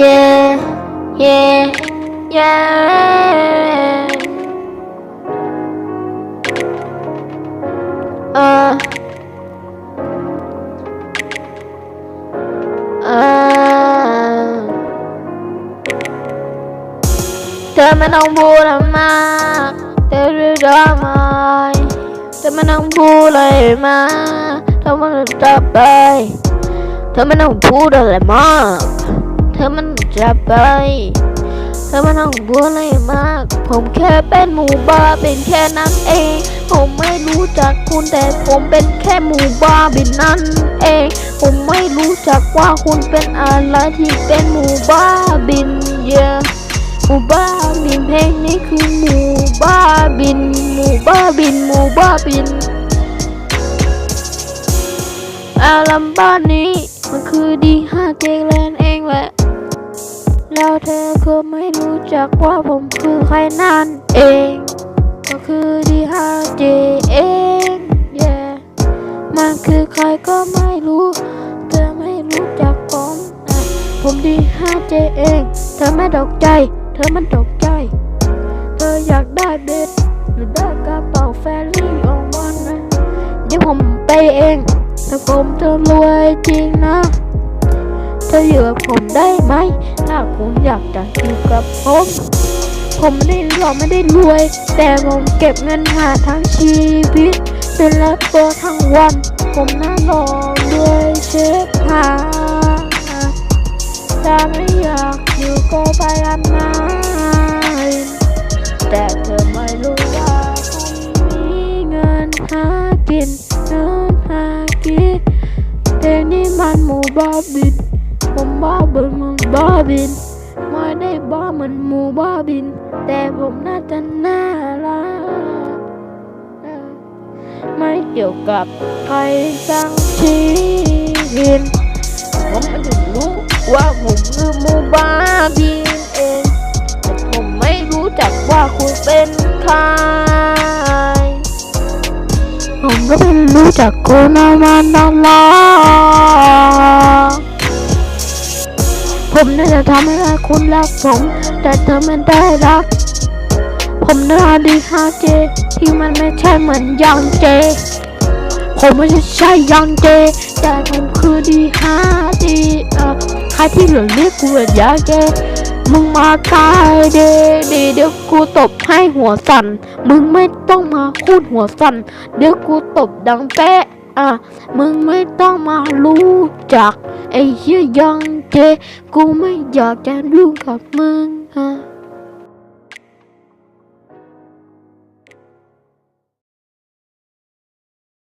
yeah yeah yeah เออเออเธอไม่ต้องพูดอะไรมากเธอรู้ได้ไหมเธอไม่ต้องพูดอะไรมากเธอไมันจะไปเธอไม่ต้องพูดอะไรมาก อมันจะไปเธอไม่ต้องพูดอะไรมาก ผมแค่เป็นหมูบ้าเป็นแค่นั้นเอง ผมไม่รู้จักคุณแต่ผมเป็นแค่หมูบ้าบินนั่นเอง ผมไม่รู้จักว่าคุณเป็นอะไรที่เป็นหมูบ้าบินเยอะหมูบ้าบินเพลงนี้คือหมูบ้าบินหมูบ้าบินหมูบ้าบินอาลัมบ้านนี้มันคือดีห้าเจแลนเองแหละ แล้วเธอก็ไม่รู้จักว่าผมคือใครนั่นเอง ก็คือดีห้าเจเองเย่มันคือใครก็ไม่รู้ เธอไม่รู้จักผมอะผมดีห้าเจเอง เธอไม่ตกใจ เธอมันตกใจ เธออยากได้เบ็ดหรือได้กระเป๋าแฟรี่ออกวันนะเดี๋ยวผมไปเองถ้าผมจะรวยจริงนะ เธออยู่กับผมได้ไหมถ้าคุณอยากจะอยู่กับผม ผมไม่ได้หล่อไม่ได้รวย แต่ผมเก็บเงินหาทั้งชีวิตเป็นแรปเปอร์ทั้งวัน ผมน่าหล่อด้วยเชฟหาถ้าไม่อยากอยู่ก็ไปอันมาแต่เธอไม่รู้ว่าผมมีเงินหากินเงินหากินเพลงนี้มันหมูบ้าบินผมบ้าบินมันบ้าบินไม่ได้บ้าเหมือนหมูบ้าบินแต่ผมน่าจะน่ารักเออไม่เกี่ยวกับใครสังชีวิตผมไม่ได้ รู้ว่าผมคือหมูบ้าบินเองแต่ผมไม่รู้จักว่าคุณเป็นใครผมก็ไม่รู้จักคุณเอามาตลอดผมน่า จะทำให้คุณรักผม แต่เธอไม่ได้รัก ผมน่าดีฮาเจที่มันไม่ใช่เหมือนยังเจ ผมไม่ใช่ยังเจ แต่ผมคือดีฮาดีเอ่อใครที่เหลือเรียกกูว่ายังเจมึงมาตายเดเดเดี๋ยวกูตบให้หัวสั่น มึงไม่ต้องมาพูดหัวสั่น เดี๋ยวกูตบดังแป๊ะอะ มึงไม่ต้องมารู้จัก ไอ้เหี้ยยัง เจกูไม่อยากจะรู้กับมึงฮะ